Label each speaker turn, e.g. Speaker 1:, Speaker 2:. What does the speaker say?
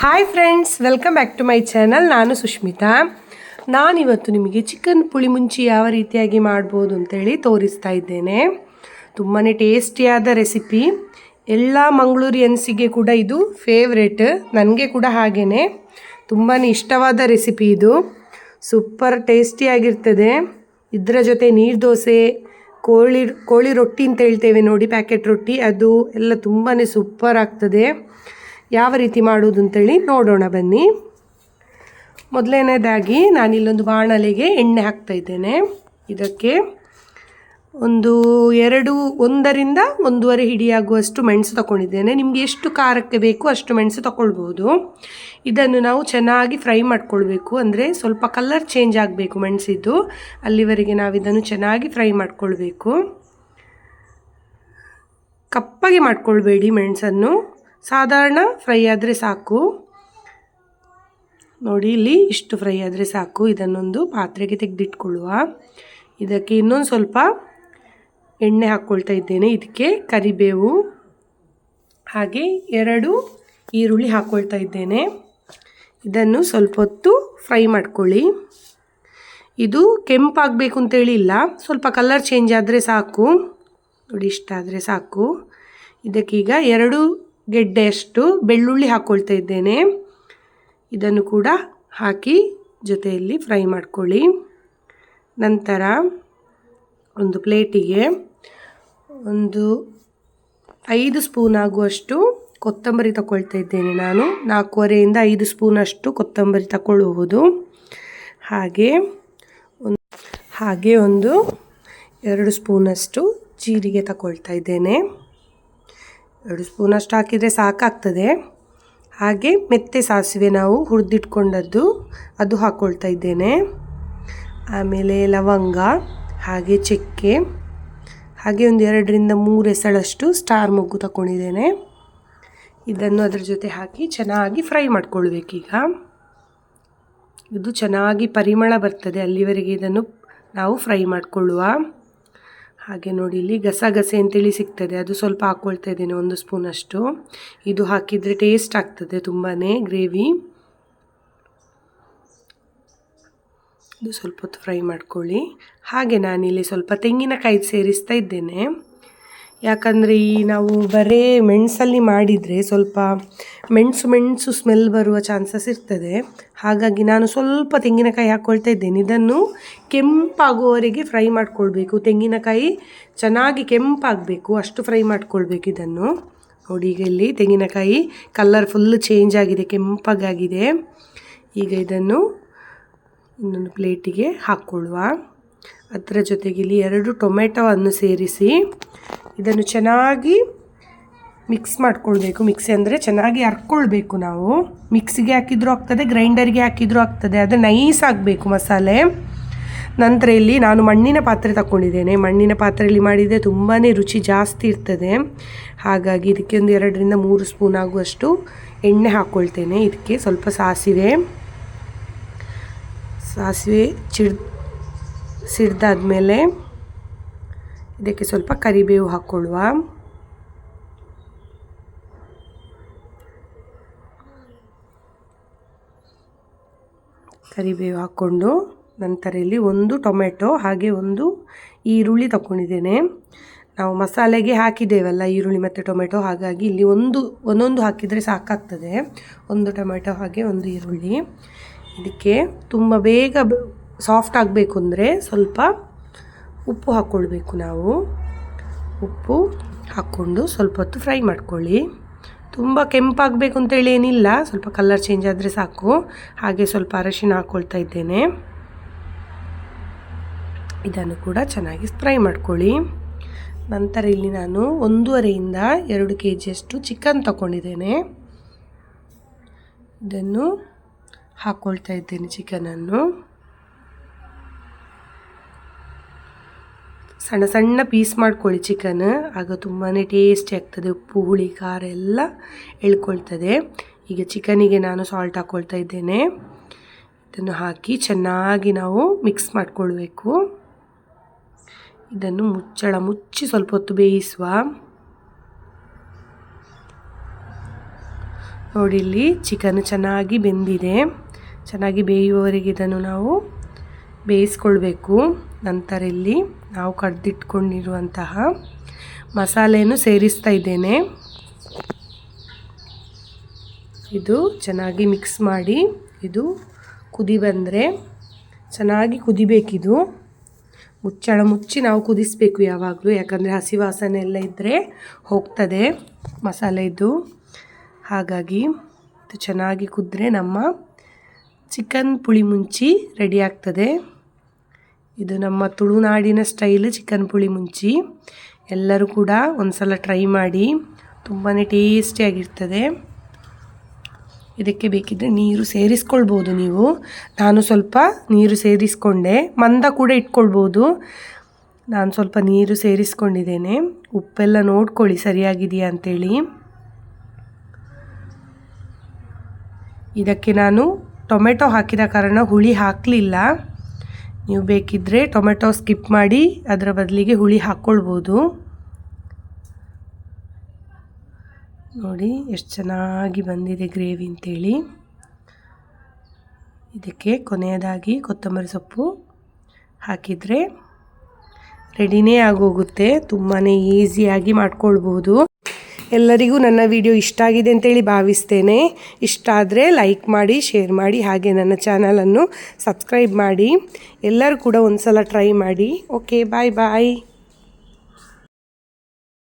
Speaker 1: Hi friends welcome back to my channel ನಾನು ಸುಷ್ಮಿತಾ ನಾನಿವತ್ತು ನಿಮಗೆ ಚಿಕನ್ ಪುಳಿ ಮುಂಚಿ ಯಾವ ರೀತಿಯಾಗಿ ಮಾಡ್ಬೋದು ಅಂತೇಳಿ ತೋರಿಸ್ತಾ ಇದ್ದೇನೆ. ತುಂಬಾ ಟೇಸ್ಟಿಯಾದ ರೆಸಿಪಿ. ಎಲ್ಲ ಮಂಗಳೂರಿಯನ್ಸಿಗೆ ಕೂಡ ಇದು ಫೇವ್ರೆಟ್ ನನಗೆ ಕೂಡ ಹಾಗೇ ತುಂಬಾ ಇಷ್ಟವಾದ ರೆಸಿಪಿ ಇದು. ಸೂಪರ್ ಟೇಸ್ಟಿಯಾಗಿರ್ತದೆ ಇದರ ಜೊತೆ ನೀರು ದೋಸೆ ಕೋಳಿ ಕೋಳಿ ರೊಟ್ಟಿ ಅಂತ ಹೇಳ್ತೇವೆ ನೋಡಿ ಪ್ಯಾಕೆಟ್ ರೊಟ್ಟಿ. ಅದು ಎಲ್ಲ ತುಂಬಾ ಸೂಪರ್ ಆಗ್ತದೆ. ಯಾವ ರೀತಿ ಮಾಡುವುದು ಅಂತೇಳಿ ನೋಡೋಣ ಬನ್ನಿ. ಮೊದಲನೇದಾಗಿ ನಾನಿಲ್ಲೊಂದು ಬಾಣಲೆಗೆ ಎಣ್ಣೆ ಹಾಕ್ತಾ ಇದ್ದೇನೆ. ಇದಕ್ಕೆ ಒಂದು ಎರಡು, ಒಂದರಿಂದ ಒಂದೂವರೆ ಹಿಡಿಯಾಗುವಷ್ಟು ಮೆಣಸು ತಗೊಂಡಿದ್ದೇನೆ ನಿಮಗೆ ಎಷ್ಟು ಖಾರಕ್ಕೆ ಬೇಕು ಅಷ್ಟು ಮೆಣಸು ತಗೊಳ್ಬೋದು ಇದನ್ನು ನಾವು ಚೆನ್ನಾಗಿ ಫ್ರೈ ಮಾಡ್ಕೊಳ್ಬೇಕು. ಅಂದರೆ ಸ್ವಲ್ಪ ಕಲರ್ ಚೇಂಜ್ ಆಗಬೇಕು ಮೆಣಸಿದ್ದು. ಅಲ್ಲಿವರೆಗೆ ನಾವು ಇದನ್ನು ಚೆನ್ನಾಗಿ ಫ್ರೈ ಮಾಡ್ಕೊಳ್ಬೇಕು. ಕಪ್ಪಗೆ ಮಾಡ್ಕೊಳ್ಬೇಡಿ ಮೆಣಸನ್ನು. ಸಾಧಾರಣ ಫ್ರೈ ಆದರೆ ಸಾಕು. ನೋಡಿ, ಇಲ್ಲಿ ಇಷ್ಟು ಫ್ರೈ ಆದರೆ ಸಾಕು. ಇದನ್ನೊಂದು ಪಾತ್ರೆಗೆ ತೆಗೆದಿಟ್ಕೊಳ್ಳುವ. ಇದಕ್ಕೆ ಇನ್ನೊಂದು ಸ್ವಲ್ಪ ಎಣ್ಣೆ ಹಾಕ್ಕೊಳ್ತಾ ಇದ್ದೇನೆ. ಇದಕ್ಕೆ ಕರಿಬೇವು, ಹಾಗೆ ಎರಡು ಈರುಳ್ಳಿ ಹಾಕ್ಕೊಳ್ತಾ ಇದ್ದೇನೆ. ಇದನ್ನು ಸ್ವಲ್ಪ ಹೊತ್ತು ಫ್ರೈ ಮಾಡ್ಕೊಳ್ಳಿ. ಇದು ಕೆಂಪಾಗಬೇಕು ಅಂತೇಳಿ ಇಲ್ಲ ಸ್ವಲ್ಪ ಕಲರ್ ಚೇಂಜ್ ಆದರೆ ಸಾಕು. ನೋಡಿ ಇಷ್ಟ ಆದರೆ ಸಾಕು. ಇದಕ್ಕೀಗ ಎರಡು ಗೆಡ್ಡೆಯಷ್ಟು ಬೆಳ್ಳುಳ್ಳಿ ಹಾಕ್ಕೊಳ್ತಾ ಇದ್ದೇನೆ. ಇದನ್ನು ಕೂಡ ಹಾಕಿ ಜೊತೆಯಲ್ಲಿ ಫ್ರೈ ಮಾಡ್ಕೊಳ್ಳಿ. ನಂತರ ಒಂದು ಪ್ಲೇಟಿಗೆ ಒಂದು ಐದು ಸ್ಪೂನ್ ಆಗುವಷ್ಟು ಕೊತ್ತಂಬರಿ ತಗೊಳ್ತಾ ಇದ್ದೇನೆ ನಾನು. ನಾಲ್ಕೂವರೆಯಿಂದ ಐದು ಸ್ಪೂನಷ್ಟು ಕೊತ್ತಂಬರಿ ತಗೊಳ್ಳುವುದು ಹಾಗೆ ಒಂದು ಹಾಗೆ ಒಂದು ಎರಡು ಸ್ಪೂನಷ್ಟು ಜೀರಿಗೆ ತಗೊಳ್ತಾ ಇದ್ದೇನೆ. ಎರಡು ಸ್ಪೂನಷ್ಟು ಹಾಕಿದರೆ ಸಾಕಾಗ್ತದೆ. ಹಾಗೆ ಮೆತ್ತೆ ಸಾಸಿವೆ ನಾವು ಹುರಿದಿಟ್ಕೊಂಡದ್ದು ಅದು ಹಾಕ್ಕೊಳ್ತಾ ಇದ್ದೇನೆ. ಆಮೇಲೆ ಲವಂಗ, ಹಾಗೆ ಚಕ್ಕೆ, ಹಾಗೆ ಒಂದು ಎರಡರಿಂದ ಮೂರು ಎಸಳಷ್ಟು ಸ್ಟಾರ್ ಮೊಗ್ಗು ತಗೊಂಡಿದ್ದೇನೆ ಇದನ್ನು ಅದರ ಜೊತೆ ಹಾಕಿ ಚೆನ್ನಾಗಿ ಫ್ರೈ ಮಾಡ್ಕೊಳ್ಬೇಕೀಗ. ಇದು ಚೆನ್ನಾಗಿ ಪರಿಮಳ ಬರ್ತದೆ, ಅಲ್ಲಿವರೆಗೆ ಇದನ್ನು ನಾವು ಫ್ರೈ ಮಾಡಿಕೊಳ್ಳುವ. ಹಾಗೆ ನೋಡಿ, ಇಲ್ಲಿ ಗಸಗಸೆ ಅಂತೇಳಿ ಸಿಗ್ತದೆ. ಅದು ಸ್ವಲ್ಪ ಹಾಕ್ಕೊಳ್ತಾ ಇದ್ದೇನೆ, ಒಂದು ಸ್ಪೂನಷ್ಟು ಇದು ಹಾಕಿದರೆ ಟೇಸ್ಟ್ ಆಗ್ತದೆ ತುಂಬಾ ಗ್ರೇವಿ ಇದು ಸ್ವಲ್ಪ ಫ್ರೈ ಮಾಡ್ಕೊಳ್ಳಿ. ಹಾಗೆ ನಾನಿಲ್ಲಿ ಸ್ವಲ್ಪ ತೆಂಗಿನಕಾಯಿ ಸೇರಿಸ್ತಾ ಇದ್ದೇನೆ. ಯಾಕಂದರೆ ಈ ನಾವು ಬರೇ ಮೆಣಸಲ್ಲಿ ಮಾಡಿದರೆ ಸ್ವಲ್ಪ ಮೆಣಸು ಮೆಣಸು ಸ್ಮೆಲ್ ಬರುವ ಚಾನ್ಸಸ್ ಇರ್ತದೆ. ಹಾಗಾಗಿ ನಾನು ಸ್ವಲ್ಪ ತೆಂಗಿನಕಾಯಿ ಹಾಕ್ಕೊಳ್ತಾ ಇದ್ದೇನೆ. ಇದನ್ನು ಕೆಂಪಾಗುವವರೆಗೆ ಫ್ರೈ ಮಾಡಿಕೊಳ್ಬೇಕು. ತೆಂಗಿನಕಾಯಿ ಚೆನ್ನಾಗಿ ಕೆಂಪಾಗಬೇಕು. ಅಷ್ಟು ಫ್ರೈ ಮಾಡಿಕೊಳ್ಬೇಕು ಇದನ್ನು. ನೋಡಿ, ಈಗ ಇಲ್ಲಿ ತೆಂಗಿನಕಾಯಿ ಕಲ್ಲರ್ ಫುಲ್ ಚೇಂಜ್ ಆಗಿದೆ, ಕೆಂಪಗಾಗಿದೆ. ಈಗ ಇದನ್ನು ಇನ್ನೊಂದು ಪ್ಲೇಟಿಗೆ ಹಾಕ್ಕೊಳ್ಳುವ. ಅದರ ಜೊತೆಗೆ ಇಲ್ಲಿ ಎರಡು ಟೊಮೆಟೊವನ್ನು ಸೇರಿಸಿ. ಇದನ್ನು ಚೆನ್ನಾಗಿ ಮಿಕ್ಸ್ ಮಾಡ್ಕೊಳ್ಬೇಕು. ಮಿಕ್ಸಿ ಅಂದರೆ ಚೆನ್ನಾಗಿ ಹರ್ಕೊಳ್ಬೇಕು ನಾವು. ಮಿಕ್ಸಿಗೆ ಹಾಕಿದ್ರೂ ಆಗ್ತದೆ, ಗ್ರೈಂಡರ್ಗೆ ಹಾಕಿದ್ರೂ ಆಗ್ತದೆ. ಅದು ನೈಸ್ ಆಗಬೇಕು ಮಸಾಲೆ. ನಂತರ ಇಲ್ಲಿ ನಾನು ಮಣ್ಣಿನ ಪಾತ್ರೆ ತಗೊಂಡಿದ್ದೇನೆ ಮಣ್ಣಿನ ಪಾತ್ರೆಯಲ್ಲಿ ಮಾಡಿದರೆ ತುಂಬಾ ರುಚಿ ಜಾಸ್ತಿ ಇರ್ತದೆ. ಹಾಗಾಗಿ ಇದಕ್ಕೆ ಒಂದು ಎರಡರಿಂದ ಮೂರು ಸ್ಪೂನ್ ಆಗುವಷ್ಟು ಎಣ್ಣೆ ಹಾಕ್ಕೊಳ್ತೇನೆ ಇದಕ್ಕೆ ಸ್ವಲ್ಪ ಸಾಸಿವೆ. ಸಾಸಿವೆ ಚಿಡ್ ಸಿಡ್ದಾದ್ಮೇಲೆ ಇದಕ್ಕೆ ಸ್ವಲ್ಪ ಕರಿಬೇವು ಹಾಕ್ಕೊಳ್ಳುವ. ಕರಿಬೇವು ಹಾಕ್ಕೊಂಡು ನಂತರ ಇಲ್ಲಿ ಒಂದು ಟೊಮೆಟೊ ಹಾಗೆ ಒಂದು ಈರುಳ್ಳಿ ತಗೊಂಡಿದ್ದೇನೆ ನಾವು ಮಸಾಲೆಗೆ ಹಾಕಿದ್ದೇವಲ್ಲ ಈರುಳ್ಳಿ ಮತ್ತು ಟೊಮೆಟೊ, ಹಾಗಾಗಿ ಇಲ್ಲಿ ಒಂದು, ಒಂದೊಂದು ಹಾಕಿದರೆ ಸಾಕಾಗ್ತದೆ. ಒಂದು ಟೊಮೆಟೊ ಹಾಗೆ ಒಂದು ಈರುಳ್ಳಿ. ಇದಕ್ಕೆ ತುಂಬ ಬೇಗ ಸಾಫ್ಟ್ ಆಗಬೇಕು ಅಂದರೆ ಸ್ವಲ್ಪ ಉಪ್ಪು ಹಾಕ್ಕೊಳ್ಬೇಕು ನಾವು. ಉಪ್ಪು ಹಾಕ್ಕೊಂಡು ಸ್ವಲ್ಪ ಹೊತ್ತು ಫ್ರೈ ಮಾಡ್ಕೊಳ್ಳಿ. ತುಂಬ ಕೆಂಪಾಗಬೇಕು ಅಂತೇಳಿ ಏನಿಲ್ಲ. ಸ್ವಲ್ಪ ಕಲರ್ ಚೇಂಜ್ ಆದರೆ ಸಾಕು. ಹಾಗೆ ಸ್ವಲ್ಪ ಅರಶಿನ ಹಾಕ್ಕೊಳ್ತಾ ಇದ್ದೇನೆ. ಇದನ್ನು ಕೂಡ ಚೆನ್ನಾಗಿ ಫ್ರೈ ಮಾಡ್ಕೊಳ್ಳಿ. ನಂತರ ಇಲ್ಲಿ ನಾನು ಒಂದೂವರೆಯಿಂದ ಎರಡು ಕೆ ಜಿಯಷ್ಟು ಚಿಕನ್ ತಗೊಂಡಿದ್ದೇನೆ. ಇದನ್ನು ಹಾಕ್ಕೊಳ್ತಾ ಇದ್ದೇನೆ ಚಿಕನನ್ನು. ಸಣ್ಣ ಸಣ್ಣ ಪೀಸ್ ಮಾಡ್ಕೊಳ್ಳಿ ಚಿಕನ್. ಆಗ ತುಂಬಾ ಟೇಸ್ಟಿ ಆಗ್ತದೆ. ಉಪ್ಪು, ಹುಳಿ, ಖಾರ ಎಲ್ಲ ಎಳ್ಕೊಳ್ತದೆ. ಈಗ ಚಿಕನಿಗೆ ನಾನು ಸಾಲ್ಟ್ ಹಾಕ್ಕೊಳ್ತಾ ಇದ್ದೇನೆ. ಇದನ್ನು ಹಾಕಿ ಚೆನ್ನಾಗಿ ನಾವು ಮಿಕ್ಸ್ ಮಾಡಿಕೊಳ್ಬೇಕು. ಇದನ್ನು ಮುಚ್ಚಳ, ಮುಚ್ಚಿ ಸ್ವಲ್ಪ ಹೊತ್ತು ಬೇಯಿಸುವ. ನೋಡಿ, ಇಲ್ಲಿ ಚಿಕನ್ ಚೆನ್ನಾಗಿ ಬೆಂದಿದೆ. ಚೆನ್ನಾಗಿ ಬೇಯುವವರೆಗೆ ಇದನ್ನು ನಾವು ಬೇಯಿಸ್ಕೊಳ್ಬೇಕು. ನಂತರ ಇಲ್ಲಿ ನಾವು ಕಡ್ದಿಟ್ಕೊಂಡಿರುವಂತಹ ಮಸಾಲೆಯನ್ನು ಸೇರಿಸ್ತಾ ಇದ್ದೇನೆ. ಇದು ಚೆನ್ನಾಗಿ ಮಿಕ್ಸ್ ಮಾಡಿ ಇದು ಕುದಿ ಬಂದರೆ ಚೆನ್ನಾಗಿ ಕುದಿಬೇಕಿದು. ಮುಚ್ಚಳ ಮುಚ್ಚಿ ನಾವು ಕುದಿಸಬೇಕು ಯಾವಾಗಲೂ, ಯಾಕಂದರೆ ಹಸಿ ವಾಸನೆ ಎಲ್ಲ ಇದ್ದರೆ ಹೋಗ್ತದೆ ಮಸಾಲೆದು ಹಾಗಾಗಿ ಇದು ಚೆನ್ನಾಗಿ ಕುದ್ರೆ ನಮ್ಮ ಚಿಕನ್ ಪುಳಿ ಮುಂಚಿ ರೆಡಿ ಆಗ್ತದೆ. ಇದು ನಮ್ಮ ತುಳುನಾಡಿನ ಸ್ಟೈಲ್ ಚಿಕನ್ ಪುಳಿ ಮುಂಚಿ. ಎಲ್ಲರೂ ಕೂಡ ಒಂದ್ಸಲ ಟ್ರೈ ಮಾಡಿ. ತುಂಬಾ ಟೇಸ್ಟಿಯಾಗಿರ್ತದೆ ಇದಕ್ಕೆ ಬೇಕಿದ್ದರೆ ನೀರು ಸೇರಿಸ್ಕೊಳ್ಬೋದು ನೀವು. ನಾನು ಸ್ವಲ್ಪ ನೀರು ಸೇರಿಸ್ಕೊಂಡೆ. ಮಂದ ಕೂಡ ಇಟ್ಕೊಳ್ಬೋದು. ನಾನು ಸ್ವಲ್ಪ ನೀರು ಸೇರಿಸ್ಕೊಂಡಿದ್ದೇನೆ. ಉಪ್ಪೆಲ್ಲ ನೋಡ್ಕೊಳ್ಳಿ, ಸರಿಯಾಗಿದೆಯಾ ಅಂತೇಳಿ. ಇದಕ್ಕೆ ನಾನು ಟೊಮೆಟೊ ಹಾಕಿದ ಕಾರಣ ಹುಳಿ ಹಾಕಲಿಲ್ಲ. ನೀವು ಬೇಕಿದ್ದರೆ ಟೊಮೆಟೊ ಸ್ಕಿಪ್ ಮಾಡಿ ಅದರ ಬದಲಿಗೆ ಹುಳಿ ಹಾಕ್ಕೊಳ್ಬೋದು ನೋಡಿ, ಎಷ್ಟು ಚೆನ್ನಾಗಿ ಬಂದಿದೆ ಗ್ರೇವಿ ಅಂತೇಳಿ. ಇದಕ್ಕೆ ಕೊನೆಯದಾಗಿ ಕೊತ್ತಂಬರಿ ಸೊಪ್ಪು ಹಾಕಿದರೆ ರೆಡಿನೇ ಆಗೋಗುತ್ತೆ. ತುಂಬಾ ಈಸಿಯಾಗಿ ಮಾಡ್ಕೊಳ್ಬೋದು. ಎಲ್ಲರಿಗೂ ನನ್ನ ವಿಡಿಯೋ ಇಷ್ಟ ಆಗಿದೆ ಅಂತೇಳಿ ಭಾವಿಸ್ತೇನೆ. ಇಷ್ಟ ಆದರೆ ಲೈಕ್ ಮಾಡಿ, ಶೇರ್ ಮಾಡಿ, ಹಾಗೆ ನನ್ನ ಚಾನಲನ್ನು ಸಬ್ಸ್ಕ್ರೈಬ್ ಮಾಡಿ. ಎಲ್ಲರೂ ಕೂಡ ಒಂದು ಸಲ ಟ್ರೈ ಮಾಡಿ. Okay, bye bye.